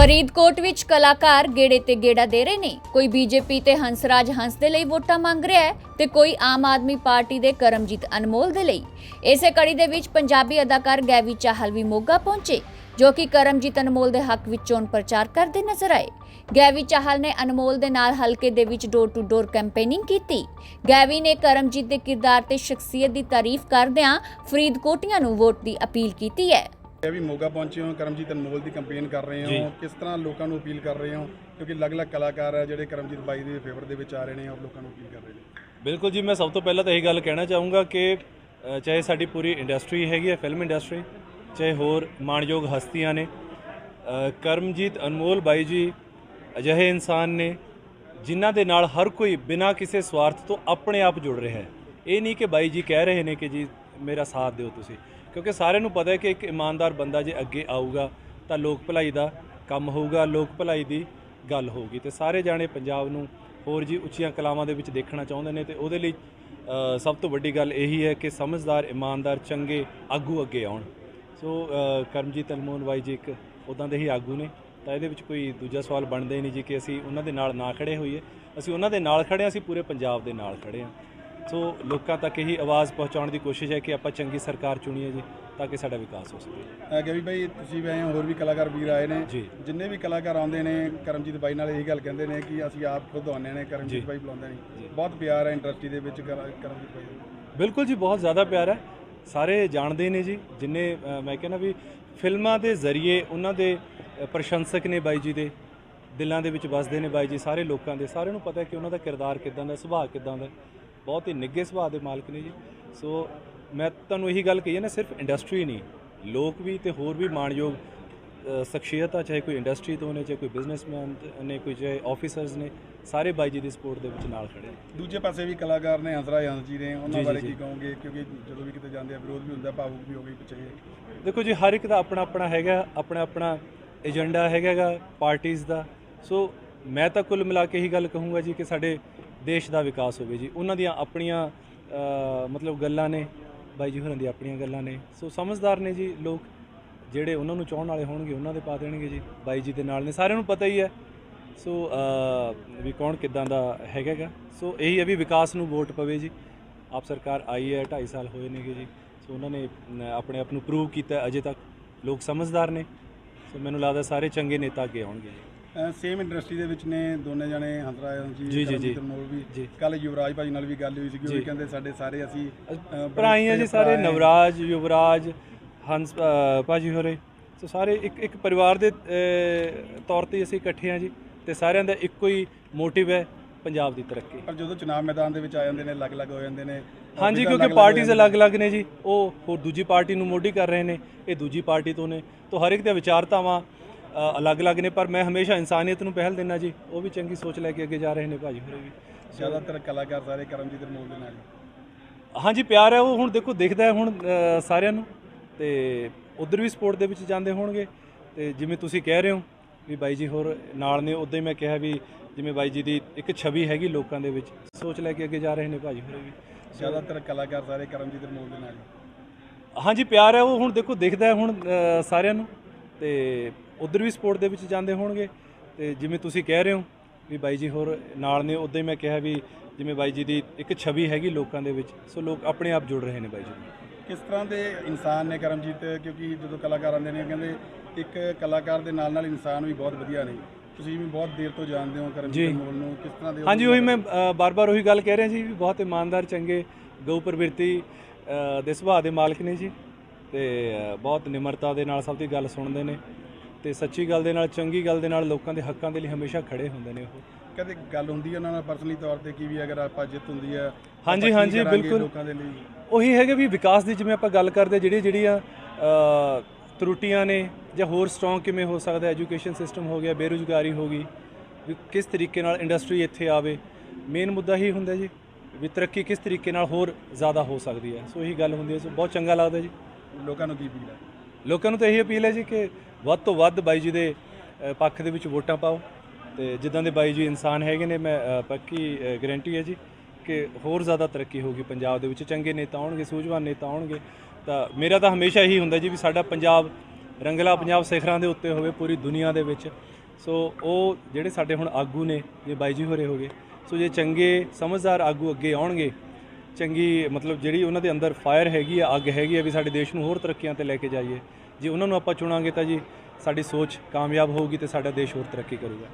ਫਰੀਦਕੋਟ ਵਿੱਚ ਕਲਾਕਾਰ ਗੇੜੇ ਤੇ ਗੇੜਾ ਦੇ ਰਹੇ ਨੇ। ਕੋਈ ਬੀਜੇਪੀ ਤੇ ਹੰਸਰਾਜ ਹੰਸ ਦੇ ਲਈ ਵੋਟਾਂ ਮੰਗ ਰਿਹਾ ਹੈ ਤੇ ਕੋਈ ਆਮ ਆਦਮੀ ਪਾਰਟੀ ਦੇ ਕਰਮਜੀਤ ਅਨਮੋਲ ਦੇ ਲਈ। ਇਸੇ ਕੜੀ ਦੇ ਵਿੱਚ ਪੰਜਾਬੀ ਅਦਾਕਾਰ ਗੈਵੀ ਚਾਹਲ ਵੀ ਮੋਗਾ ਪਹੁੰਚੇ, ਜੋ ਕਿ ਕਰਮਜੀਤ ਅਨਮੋਲ ਦੇ ਹੱਕ ਵਿੱਚ ਚੋਣ ਪ੍ਰਚਾਰ ਕਰਦੇ ਨਜ਼ਰ ਆਏ। ਗੈਵੀ ਚਾਹਲ ਨੇ ਅਨਮੋਲ ਦੇ ਨਾਲ ਹਲਕੇ ਦੇ ਵਿੱਚ ਡੋਰ ਟੂ ਡੋਰ ਕੈਂਪੇਨਿੰਗ ਕੀਤੀ। ਗੈਵੀ ਨੇ ਕਰਮਜੀਤ ਦੇ ਕਿਰਦਾਰ ਤੇ ਸ਼ਖਸੀਅਤ ਦੀ ਤਾਰੀਫ ਕਰਦਿਆਂ ਫਰੀਦਕੋਟੀਆਂ ਨੂੰ ਵੋਟ ਦੀ ਅਪੀਲ ਕੀਤੀ ਹੈ। ਇਹ ਵੀ ਮੋਗਾ ਪਹੁੰਚੇ ਹੋ ਕਰਮਜੀਤ ਅਨਮੋਲ ਦੀ ਕੰਪੇਨ ਕਰ ਰਹੇ। ਹੋ ਕਿਸ ਤਰ੍ਹਾਂ ਲੋਕਾਂ ਨੂੰ ਅਪੀਲ ਕਰ ਰਹੇ ਹੋ? ਕਿਉਂਕਿ ਅਲੱਗ-ਅਲੱਗ ਕਲਾਕਾਰ ਹੈ ਜਿਹੜੇ ਕਰਮਜੀਤ ਬਾਈ ਦੇ ਫੇਵਰ ਦੇ ਵਿੱਚ ਆ ਰਹੇ ਨੇ ਔਰ ਲੋਕਾਂ ਨੂੰ ਅਪੀਲ ਕਰ ਰਹੇ ਨੇ। ਬਿਲਕੁਲ ਜੀ ਮੈਂ ਸਭ ਤੋਂ ਪਹਿਲਾਂ ਤਾਂ ਇਹੀ ਗੱਲ ਕਹਿਣਾ ਚਾਹੂੰਗਾ ਕਿ ਚਾਹੇ ਸਾਡੀ ਪੂਰੀ ਇੰਡਸਟਰੀ ਹੈਗੀ ਹੈ ਫਿਲਮ ਇੰਡਸਟਰੀ ਚਾਹੇ ਹੋਰ ਮਾਣਯੋਗ ਹਸਤੀਆਂ ਨੇ ਕਰਮਜੀਤ ਅਨਮੋਲ ਬਾਈ ਜੀ ਅਜਿਹੇ ਇਨਸਾਨ ਨੇ ਜਿਨ੍ਹਾਂ ਦੇ ਨਾਲ ਹਰ ਕੋਈ ਬਿਨਾਂ ਕਿਸੇ ਸਵਾਰਥ ਤੋਂ ਆਪਣੇ ਆਪ ਜੁੜ ਰਿਹਾ ਹੈ। ਇਹ ਨਹੀਂ ਕਿ ਬਾਈ ਜੀ ਕਹਿ ਰਹੇ ਨੇ ਕਿ ਜੀ ਮੇਰਾ ਸਾਥ ਦਿਓ ਤੁਸੀਂ। ਕਿਉਂਕਿ ਸਾਰਿਆਂ ਨੂੰ ਪਤਾ ਹੈ ਕਿ ਇੱਕ ਇਮਾਨਦਾਰ ਬੰਦਾ ਜੇ ਅੱਗੇ ਆਊਗਾ ਤਾਂ ਲੋਕ ਭਲਾਈ ਦਾ ਕੰਮ ਹੋਊਗਾ, ਲੋਕ ਭਲਾਈ ਦੀ ਗੱਲ ਹੋਊਗੀ। ਤੇ ਸਾਰੇ ਜਾਣੇ ਪੰਜਾਬ ਨੂੰ ਹੋਰ ਜੀ ਉੱਚੀਆਂ ਕਲਾਵਾਂ ਦੇ ਵਿੱਚ ਦੇਖਣਾ ਚਾਹੁੰਦੇ ਨੇ ਤੇ ਉਹਦੇ ਲਈ ਸਭ ਤੋਂ ਵੱਡੀ ਗੱਲ ਇਹੀ ਹੈ ਕਿ ਸਮਝਦਾਰ, ਇਮਾਨਦਾਰ, ਚੰਗੇ ਆਗੂ ਅੱਗੇ ਆਉਣ। ਸੋ ਕਰਮਜੀਤ ਅਲਮੋਨ ਬਾਈ ਜੀ ਇੱਕ ਉਦਾਂ ਦੇ ਹੀ ਆਗੂ ਨੇ। ਤਾਂ ਇਹਦੇ ਵਿੱਚ ਕੋਈ ਦੂਜਾ ਸਵਾਲ ਬਣਦਾ ਹੀ ਨਹੀਂ ਜੀ ਕਿ ਅਸੀਂ ਉਹਨਾਂ ਦੇ ਨਾਲ ਨਾ ਖੜੇ ਹੋਈਏ। ਅਸੀਂ ਉਹਨਾਂ ਦੇ ਨਾਲ ਖੜੇ ਹਾਂ, ਅਸੀਂ ਪੂਰੇ ਪੰਜਾਬ ਦੇ ਨਾਲ ਖੜੇ ਹਾਂ। ਸੋ ਲੋਕਾਂ ਤੱਕ ਇਹੀ ਆਵਾਜ਼ ਪਹੁੰਚਾਉਣ ਦੀ ਕੋਸ਼ਿਸ਼ ਹੈ ਕਿ ਆਪਾਂ ਚੰਗੀ ਸਰਕਾਰ ਚੁਣੀਏ ਜੀ ਤਾਂ ਕਿ ਸਾਡਾ ਵਿਕਾਸ ਹੋ ਸਕੇ। ਅਹ ਗਵੀ ਬਾਈ ਤੁਸੀਂ ਵੀ ਆਏ ਹੋ ਹੋਰ ਵੀ ਕਲਾਕਾਰ ਵੀਰ ਆਏ ਨੇ। ਜੀ। ਜਿੰਨੇ ਵੀ ਕਲਾਕਾਰ ਆਉਂਦੇ ਨੇ ਕਰਮਜੀਤ ਬਾਈ ਨਾਲ ਇਹੀ ਗੱਲ ਕਹਿੰਦੇ ਨੇ ਕਿ ਅਸੀਂ ਆਪ ਖੁਦ ਆਉਂਦੇ ਨੇ ਕਰਮਜੀਤ। ਬਾਈ ਬੁਲਾਉਂਦੇ ਨਹੀਂ ਬਹੁਤ ਪਿਆਰ ਹੈ ਇੰਡਸਟਰੀ ਦੇ ਵਿੱਚ ਕਰ- ਕਰਮਜੀਤ ਬਾਈ ਦਾ। ਬਿਲਕੁਲ ਜੀ ਬਹੁਤ ਜ਼ਿਆਦਾ ਪਿਆਰ ਹੈ। ਸਾਰੇ ਜਾਣਦੇ ਨੇ ਜੀ ਜਿੰਨੇ ਅ, ਮੈਂ ਕਹਿੰਦਾ ਵੀ ਫਿਲਮਾਂ ਦੇ ਜ਼ਰੀਏ ਉਹਨਾਂ ਦੇ ਅ, ਪ੍ਰਸ਼ੰਸਕ ਨੇ ਬਾਈ ਜੀ ਦੇ ਦਿਲਾਂ ਦੇ ਵਿੱਚ ਵਸਦੇ ਨੇ ਬਾਈ ਜੀ ਸਾਰੇ ਲੋਕਾਂ ਦੇ। ਸਾਰਿਆਂ ਨੂੰ ਪਤਾ ਹੈ ਕਿ ਉਹਨਾਂ ਦਾ ਕਿਰਦਾਰ ਕਿਦਾਂ ਦਾ ਸੁਭਾਅ ਕਿਦਾਂ ਦਾ ਬਹੁਤ ਹੀ ਨਿੱਘੇ ਸੁਭਾਅ ਦੇ ਮਾਲਕ ਨੇ ਜੀ। ਸੋ ਮੈਂ ਤੁਹਾਨੂੰ ਇਹੀ ਗੱਲ ਕਹੀ ਹੈ ਨਾ ਸਿਰਫ ਇੰਡਸਟਰੀ ਨਹੀਂ ਲੋਕ ਵੀ ਤੇ ਹੋਰ ਵੀ ਮਾਣਯੋਗ ਸ਼ਖਸੀਅਤ ਆ ਚਾਹੇ ਕੋਈ ਇੰਡਸਟਰੀ ਤੋਂ ਨੇ ਚਾਹੇ ਕੋਈ ਬਿਜ਼ਨਸਮੈਨ ਨੇ ਕੋਈ ਚਾਹੇ ਆਫੀਸਰਸ ਨੇ ਸਾਰੇ ਬਾਈ ਜੀ ਦੀ ਸਪੋਰਟ ਦੇ ਵਿੱਚ ਨਾਲ ਖੜੇ ਨੇ। ਦੂਜੇ ਪਾਸੇ ਵੀ ਕਲਾਕਾਰ ਨੇ ਹੰਸਰਾ ਹੰਸ ਜੀ ਨੇ ਉਹਨਾਂ ਬਾਰੇ। ਕੀ ਕਹੋਗੇ? ਕਿਉਂਕਿ ਜਦੋਂ ਵੀ ਕਿਤੇ ਜਾਂਦੇ ਆ ਵਿਰੋਧ ਵੀ ਹੁੰਦਾ ਭਾਵੁਕ ਵੀ ਹੋ ਗਈ ਪਿੱਛੇ ਦੇਖੋ ਜੀ ਹਰ ਇੱਕ ਦਾ ਆਪਣਾ ਆਪਣਾ ਹੈਗਾ ਆਪਣਾ ਆਪਣਾ ਏਜੰਡਾ ਹੈਗਾਗਾ ਪਾਰਟੀਆਂ ਦਾ। ਸੋ ਮੈਂ ਤਾਂ ਕੁੱਲ ਮਿਲਾ ਕੇ ਇਹੀ ਗੱਲ ਕਹੂੰਗਾ ਜੀ ਕਿ ਸਾਡੇ ਦੇਸ਼ ਦਾ ਵਿਕਾਸ ਹੋਵੇ ਜੀ। ਉਹਨਾਂ ਦੀਆਂ ਆਪਣੀਆਂ ਮਤਲਬ ਗੱਲਾਂ ਨੇ, ਬਾਈ ਜੀ ਹੋਰਾਂ ਦੀਆਂ ਆਪਣੀਆਂ ਗੱਲਾਂ ਨੇ। ਸੋ ਸਮਝਦਾਰ ਨੇ ਜੀ ਲੋਕ, ਜਿਹੜੇ ਉਹਨਾਂ ਨੂੰ ਚਾਹਣ ਵਾਲੇ ਹੋਣਗੇ, ਉਹਨਾਂ ਦੇ ਪਾ ਦੇਣਗੇ ਜੀ, ਬਾਈ ਜੀ ਦੇ ਨਾਲ ਨੇ। ਸਾਰਿਆਂ ਨੂੰ ਪਤਾ ਹੀ ਹੈ। ਸੋ ਵੀ ਕੌਣ ਕਿੱਦਾਂ ਦਾ ਹੈਗਾਗਾ। ਸੋ ਇਹੀ ਹੈ ਵੀ ਵਿਕਾਸ ਨੂੰ ਵੋਟ ਪਵੇ ਜੀ। ਆਪ ਸਰਕਾਰ ਆਈ ਹੈ 2.5 ਸਾਲ ਹੋਏ ਨੇਗੇ ਜੀ। ਸੋ ਉਹਨਾਂ ਨੇ ਆਪਣੇ ਆਪ ਨੂੰ ਪ੍ਰੂਵ ਕੀਤਾ ਅਜੇ ਤੱਕ ਲੋਕ ਸਮਝਦਾਰ ਨੇ। ਸੋ ਮੈਨੂੰ ਲੱਗਦਾ ਸਾਰੇ ਚੰਗੇ ਨੇਤਾ ਅੱਗੇ ਆਉਣਗੇ ਜੀ। ਸੇਮ ਇੰਡਸਟਰੀ ਦੇ ਵਿੱਚ ਨੇ ਦੋਨੇ ਜਣੇ ਹੰਸਰਾ ਹੰਸ ਜੀ ਜੀ। ਅਨਮੋਲ ਵੀ। ਕੱਲ ਯੁਵਰਾਜ ਭਾਜੀ ਨਾਲ ਵੀ ਗੱਲ ਹੋਈ ਸੀ ਕਿ ਉਹ। ਕਹਿੰਦੇ ਸਾਡੇ ਸਾਰੇ ਅਸੀਂ ਭਰਾਈਆਂ ਜੀ ਸਾਰੇ। ਨਵਰਾਜ ਯੁਵਰਾਜ ਹੰਸ ਭਾਜੀ ਹੋਰੇ ਸੋ ਸਾਰੇ ਇੱਕ ਇੱਕ ਪਰਿਵਾਰ ਦੇ ਤੌਰ ਤੇ ਅਸੀਂ ਇਕੱਠੇ ਹਾਂ ਜੀ ਤੇ ਸਾਰਿਆਂ ਦਾ ਇੱਕੋ ਹੀ ਮੋਟਿਵ ਹੈ ਪੰਜਾਬ ਦੀ ਤਰੱਕੀ ਪਰ ਜਦੋਂ ਚੁਣਾਵ ਮੈਦਾਨ ਦੇ ਵਿੱਚ ਆ ਜਾਂਦੇ ਨੇ ਅਲੱਗ-ਅਲੱਗ ਹੋ ਜਾਂਦੇ ਨੇ ਹਾਂਜੀ ਕਿਉਂਕਿ ਪਾਰਟੀਆਂ। ਅਲੱਗ-ਅਲੱਗ ਨੇ ਜੀ ਉਹ ਹੋਰ ਦੂਜੀ ਪਾਰਟੀ ਨੂੰ ਮੋਢੀ ਕਰ ਰਹੇ ਨੇ ਇਹ ਦੂਜੀ ਪਾਰਟੀ ਤੋਂ ਨੇ ਤਾਂ ਹਰ ਇੱਕ ਦੇ ਵਿਚਾਰਤਾਵਾਂ ਅ, ਅਲੱਗ-ਅਲੱਗ ਨੇ ਪਰ ਮੈਂ ਹਮੇਸ਼ਾ ਇਨਸਾਨੀਅਤ ਨੂੰ ਪਹਿਲ ਦਿੰਦਾ ਜੀ। ਉਹ ਵੀ ਚੰਗੀ ਸੋਚ ਲੈ ਕੇ ਅੱਗੇ ਜਾ ਰਹੇ ਨੇ ਭਾਜੀ ਹੋਰੇ ਵੀ। ਜ਼ਿਆਦਾਤਰ ਕਲਾਕਾਰ ਸਾਰੇ ਕਰਮਜੀਤ ਅਨਮੋਲ ਦੇ ਨਾਲ। ਹਾਂਜੀ ਪਿਆਰ ਹੈ ਉਹ ਹੁਣ ਦੇਖੋ ਦਿਖਦਾ ਹੈ ਹੁਣ ਸਾਰਿਆਂ ਨੂੰ। ਤੇ ਉਧਰ ਵੀ ਸਪੋਰਟ ਦੇ ਵਿੱਚ ਜਾਂਦੇ ਹੋਣਗੇ। ਤੇ ਜਿਵੇਂ ਤੁਸੀਂ ਕਹਿ ਰਹੇ ਹੋ ਵੀ ਬਾਈ ਜੀ ਹੋਰ ਨਾਲ ਨੇ ਉਦਾਂ ਹੀ ਮੈਂ ਕਿਹਾ ਵੀ ਜਿਵੇਂ ਬਾਈ ਜੀ ਦੀ ਇੱਕ ਛਵੀ ਹੈਗੀ ਲੋਕਾਂ ਦੇ ਵਿੱਚ ਸੋਚ ਲੈ ਕੇ ਅੱਗੇ ਜਾ ਰਹੇ ਨੇ ਭਾਜੀ ਹੋਰੇ ਵੀ। ਜ਼ਿਆਦਾਤਰ ਕਲਾਕਾਰ ਸਾਰੇ ਕਰਮਜੀਤ ਅਨਮੋਲ ਦੇ ਨਾਲ। ਹਾਂਜੀ ਪਿਆਰ ਹੈ ਉਹ ਹੁਣ ਦੇਖੋ ਦਿਖਦਾ ਹੈ ਹੁਣ ਸਾਰਿਆਂ ਨੂੰ। ਤੇ ਉਧਰ ਵੀ ਸਪੋਰਟ ਦੇ ਵਿੱਚ ਜਾਂਦੇ ਹੋਣਗੇ ਤੇ ਜਿਵੇਂ ਤੁਸੀਂ ਕਹਿ ਰਹੇ ਹੋ ਵੀ ਬਾਈ ਜੀ ਹੋਰ ਨਾਲ ਨੇ ਉਦਾਂ ਹੀ ਮੈਂ ਕਿਹਾ ਵੀ ਜਿਵੇਂ ਬਾਈ ਜੀ ਦੀ ਇੱਕ ਛਵੀ ਹੈਗੀ ਲੋਕਾਂ ਦੇ ਵਿੱਚ ਸੋ ਲੋਕ ਆਪਣੇ ਆਪ ਜੁੜ ਰਹੇ ਨੇ ਬਾਈ ਜੀ। ਕਿਸ ਤਰ੍ਹਾਂ ਦੇ ਇਨਸਾਨ ਨੇ ਕਰਮਜੀਤ ਕਿਉਂਕਿ ਜਦੋਂ ਕਲਾਕਾਰ ਆਉਂਦੇ ਨੇ ਕਹਿੰਦੇ ਇੱਕ ਕਲਾਕਾਰ ਦੇ ਨਾਲ ਨਾਲ ਇਨਸਾਨ ਵੀ ਬਹੁਤ ਵਧੀਆ ਨੇ ਤੁਸੀਂ ਵੀ ਬਹੁਤ ਦੇਰ ਤੋਂ ਜਾਣਦੇ ਹੋ। ਕਰਮਜੀਤ ਅਨਮੋਲ ਨੂੰ ਕਿਸ ਤਰ੍ਹਾਂ ਦੇ ਹਾਂਜੀ ਉਹੀ ਮੈਂ ਬਾਰ-ਬਾਰ ਉਹੀ ਗੱਲ ਕਹਿ ਰਿਹਾ ਜੀ ਵੀ ਬਹੁਤ ਇਮਾਨਦਾਰ ਚੰਗੇ ਗਊ ਪ੍ਰਵਿਰਤੀ ਦੇ ਸੁਭਾਅ ਦੇ ਮਾਲਕ ਨੇ ਜੀ ਤੇ ਬਹੁਤ ਨਿਮਰਤਾ ਦੇ ਨਾਲ ਸਭ ਦੀ ਗੱਲ ਸੁਣਦੇ ਨੇ ਤੇ ਸੱਚੀ ਗੱਲ ਦੇ ਨਾਲ ਚੰਗੀ ਗੱਲ ਦੇ ਨਾਲ ਲੋਕਾਂ ਦੇ ਹੱਕਾਂ ਦੇ ਲਈ ਹਮੇਸ਼ਾ ਖੜੇ ਹੁੰਦੇ ਨੇ ਉਹ। ਕਦੇ ਗੱਲ ਹੁੰਦੀ ਹੈ ਉਹਨਾਂ ਨਾਲ ਪਰਸਨਲੀ ਤੌਰ ਤੇ ਕਿ ਵੀ ਅਗਰ ਆਪਾਂ ਜਿੱਤ ਹੁੰਦੀ ਹੈ ਹਾਂਜੀ, ਹਾਂਜੀ, ਬਿਲਕੁਲ। ਲੋਕਾਂ ਦੇ ਲਈ? ਉਹੀ ਹੈਗਾ ਵੀ ਵਿਕਾਸ ਦੀ ਜਿਵੇਂ ਆਪਾਂ ਗੱਲ ਕਰਦੇ ਜਿਹੜੀ ਜਿਹੜੀਆਂ ਤਰੁੱਟੀਆਂ ਨੇ ਜਾਂ ਹੋਰ ਸਟਰੋਂਗ ਕਿਵੇਂ ਹੋ ਸਕਦਾ ਐਜੂਕੇਸ਼ਨ ਸਿਸਟਮ ਹੋ ਗਿਆ ਬੇਰੁਜ਼ਗਾਰੀ ਹੋ ਗਈ ਕਿਸ ਤਰੀਕੇ ਨਾਲ ਇੰਡਸਟਰੀ ਇੱਥੇ ਆਵੇ। ਮੇਨ ਮੁੱਦਾ ਹੀ ਹੁੰਦਾ ਜੀ ਵੀ ਤਰੱਕੀ ਕਿਸ ਤਰੀਕੇ ਨਾਲ ਹੋਰ ਜ਼ਿਆਦਾ ਹੋ ਸਕਦੀ ਹੈ। ਸੋ ਇਹੀ ਗੱਲ ਹੁੰਦੀ ਹੈ। ਸੋ ਬਹੁਤ ਚੰਗਾ ਲੱਗਦਾ ਜੀ। ਲੋਕਾਂ ਨੂੰ ਕੀ ਹੈ? ਲੋਕਾਂ ਨੂੰ ਤਾਂ ਇਹੀ ਅਪੀਲ ਹੈ ਜੀ ਕਿ ਵੱਧ ਤੋਂ ਵੱਧ ਬਾਈ ਜੀ ਦੇ ਪੱਖ ਦੇ ਵਿੱਚ ਵੋਟਾਂ ਪਾਓ। ਤੇ ਜਿੱਦਾਂ ਦੇ ਬਾਈ ਜੀ ਇਨਸਾਨ ਹੈਗੇ ਨੇ, ਮੈਂ ਪੱਕੀ ਗਾਰੰਟੀ ਹੈ ਜੀ ਕਿ ਹੋਰ ਜ਼ਿਆਦਾ ਤਰੱਕੀ ਹੋਊਗੀ ਪੰਜਾਬ ਦੇ ਵਿੱਚ। ਚੰਗੇ ਨੇਤਾ ਆਉਣਗੇ, ਸੂਝਵਾਨ ਨੇਤਾ ਆਉਣਗੇ। ਤਾਂ ਮੇਰਾ ਤਾਂ ਹਮੇਸ਼ਾ ਇਹੀ ਹੁੰਦਾ ਜੀ ਵੀ ਸਾਡਾ ਪੰਜਾਬ ਰੰਗਲਾ ਪੰਜਾਬ ਸਿਖਰਾਂ ਦੇ ਉੱਤੇ ਹੋਵੇ ਪੂਰੀ ਦੁਨੀਆ ਦੇ ਵਿੱਚ। ਸੋ ਉਹ ਜਿਹੜੇ ਸਾਡੇ ਹੁਣ ਆਗੂ ਨੇ, ਜੇ ਬਾਈ ਜੀ ਹੋਰੇ ਹੋਗੇ, ਸੋ ਜੇ ਚੰਗੇ ਸਮਝਦਾਰ ਆਗੂ ਅੱਗੇ ਆਉਣਗੇ ਚੰਗੀ, ਮਤਲਬ ਜਿਹੜੀ ਉਹਨਾਂ ਦੇ ਅੰਦਰ ਫਾਇਰ ਹੈਗੀ ਆ, ਅੱਗ ਹੈਗੀ ਆ ਵੀ ਸਾਡੇ ਦੇਸ਼ ਨੂੰ ਹੋਰ ਤਰੱਕੀਆਂ ਤੇ ਲੈ ਕੇ ਜਾਈਏ। ਜੇ ਉਹਨਾਂ ਨੂੰ ਆਪਾਂ ਚੁਣਾਂਗੇ ਤਾਂ ਜੀ ਸਾਡੀ ਸੋਚ ਕਾਮਯਾਬ ਹੋਊਗੀ ਤੇ ਸਾਡਾ ਦੇਸ਼ ਹੋਰ ਤਰੱਕੀ ਕਰੂਗਾ।